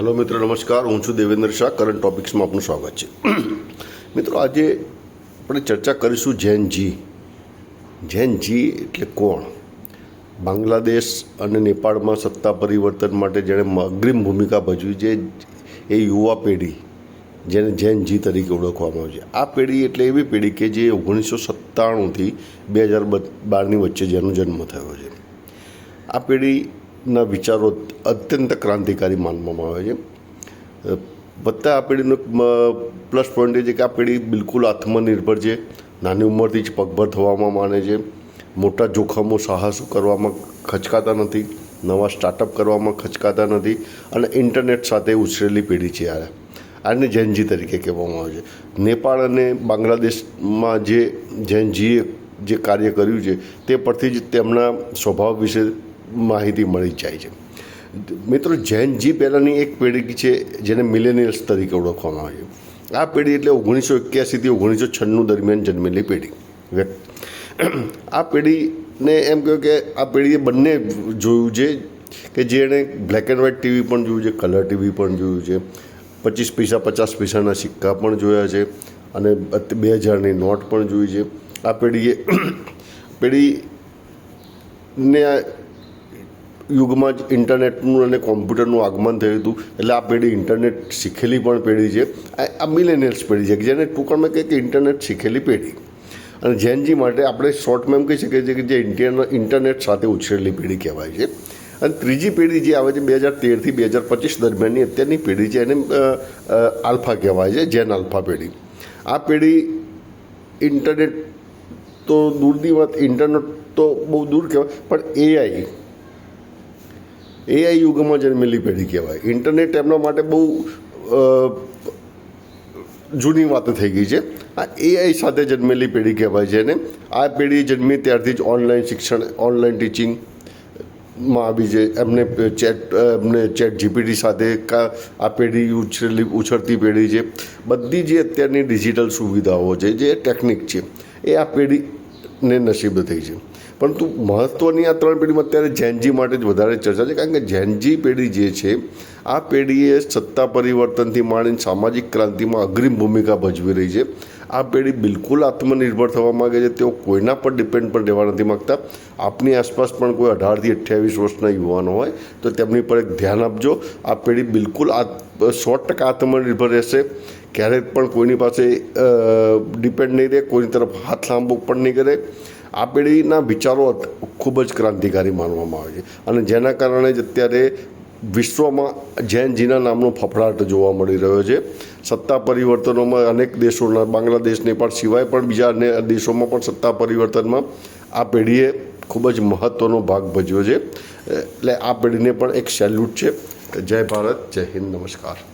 Hello મિત્રો, નમસ્કાર. હું છું દેવેન્દ્ર શાહ. કરંટ ટોપિક્સમાં આપનું સ્વાગત છે. મિત્રો, આજે આપણે ચર્ચા કરીશું જૈન જી જૈન જી એટલે કોણ? બાંગ્લાદેશ અને નેપાળમાં સત્તા પરિવર્તન માટે જેણે અગ્રિમ ભૂમિકા ભજવી છે એ યુવા પેઢી, જેને જૈન જી તરીકે ઓળખવામાં આવે છે. આ પેઢી એટલે એવી પેઢી કે જે ઓગણીસો સત્તાણુંથી બે હજાર બારની વચ્ચે જેનો જન્મ થયો છે. આ પેઢીના વિચારો અત્યંત ક્રાંતિકારી માનવામાં આવે છે. વધતા આ પેઢીનો પ્લસ પોઈન્ટ એ છે કે આ પેઢી બિલકુલ આત્મનિર્ભર છે. નાની ઉંમરથી જ પગભર થવામાં માને છે. મોટા જોખમો, સાહસો કરવામાં ખચકાતા નથી. નવા સ્ટાર્ટઅપ કરવામાં ખચકાતા નથી. અને ઇન્ટરનેટ સાથે ઉછરેલી પેઢી છે આ. આને જૈનજી તરીકે કહેવામાં આવે છે. નેપાળ અને બાંગ્લાદેશમાં જે જૈનજીએ જે કાર્ય કર્યું છે, તે પરથી જ તેમના સ્વભાવ વિશે માહિતી મળી જાય છે. મિત્રો, જૈન જી પહેલાંની એક પેઢી છે જેને મિલેનિયલ્સ તરીકે ઓળખવામાં આવે છે. આ પેઢી એટલે ઓગણીસો એક્યાસીથી ઓગણીસો છન્નું દરમિયાન જન્મેલી પેઢી. આ પેઢીને એમ કહ્યું કે આ પેઢીએ બંને જોયું છે કે જેણે બ્લેક એન્ડ વ્હાઇટ ટીવી પણ જોયું છે કલર ટીવી પણ જોયું છે, પચીસ પૈસા, પચાસ પૈસાના સિક્કા પણ જોયા છે અને બે હજારની નોટ પણ જોઈ છે. આ પેઢીએ, પેઢીને યુગમાં જ ઇન્ટરનેટનું અને કોમ્પ્યુટરનું આગમન થયું હતું. એટલે આ પેઢી ઇન્ટરનેટ શીખેલી પણ પેઢી છે. આ મિલેનિયલ્સ પેઢી છે કે જેને ટૂંકમાં કહે કે ઇન્ટરનેટ શીખેલી પેઢી. અને જેનજી માટે આપણે શોર્ટમાં એમ કહી શકીએ છીએ કે જે ઇન્ડિયન ઇન્ટરનેટ સાથે ઉછરેલી પેઢી કહેવાય છે. અને ત્રીજી પેઢી જે આવે છે બે હજાર તેરથી બે હજાર પચીસ દરમિયાનની અત્યારની પેઢી છે એને આલ્ફા કહેવાય છે, જૈન આલ્ફા પેઢી. આ પેઢી ઇન્ટરનેટ તો દૂરની વાત, ઇન્ટરનેટ તો બહુ દૂર કહેવાય, પણ એઆઈ એઆઈ યુગમાં જન્મેલી પેઢી કહેવાય. ઇન્ટરનેટ એમના માટે બહુ જૂની વાત થઈ ગઈ છે. આ એઆઈ સાથે જન્મેલી પેઢી કહેવાય છે અને આ પેઢી જન્મી ત્યારથી જ ઓનલાઈન શિક્ષણ ઓનલાઈન ટીચિંગમાં આવી છે. એમને ચેટ એમને ચેટ જીપીટી સાથે કા, આ પેઢી ઉછરેલી ઉછળતી પેઢી છે. બધી જે અત્યારની ડિજિટલ સુવિધાઓ છે, જે ટેકનિક છે, એ આ પેઢીને નસીબ થઈ છે. પરંતુ મહત્ત્વની આ ત્રણ પેઢીમાં અત્યારે જૈનજી માટે જ વધારે ચર્ચા છે. કારણ કે જૈનજી પેઢી જે છે, આ પેઢીએ સત્તા પરિવર્તનથી માંડીને સામાજિક ક્રાંતિમાં અગ્રિમ ભૂમિકા ભજવી રહી છે. આ પેઢી બિલકુલ આત્મનિર્ભર થવા માગે છે. તેઓ કોઈના પર ડિપેન્ડ પણ રહેવા નથી માગતા. આપની આસપાસ પણ કોઈ અઢારથી અઠ્યાવીસ વર્ષના યુવાનો હોય તો તેમની પર એક ધ્યાન આપજો. આ પેઢી બિલકુલ આ સો ટકા આત્મનિર્ભર રહેશે. ક્યારેક પણ કોઈની પાસે ડિપેન્ડ નહીં રહે, કોઈની તરફ હાથ લાંબો પણ નહીં કરે. આ પેઢીના વિચારો ખૂબ જ ક્રાંતિકારી માનવામાં આવે છે. અને જેના કારણે જ અત્યારે વિશ્વમાં જૈનજીના નામનો ફફડાટ જોવા મળી રહ્યો છે. સત્તા પરિવર્તનોમાં અનેક દેશોના, બાંગ્લાદેશ, નેપાળ સિવાય પણ બીજા અન્ય દેશોમાં પણ સત્તા પરિવર્તનમાં આ પેઢીએ ખૂબ જ મહત્ત્વનો ભાગ ભજવ્યો છે. એટલે આ પેઢીને પણ એક સેલ્યુટ છે. જય ભારત, જય હિન્દ, નમસ્કાર.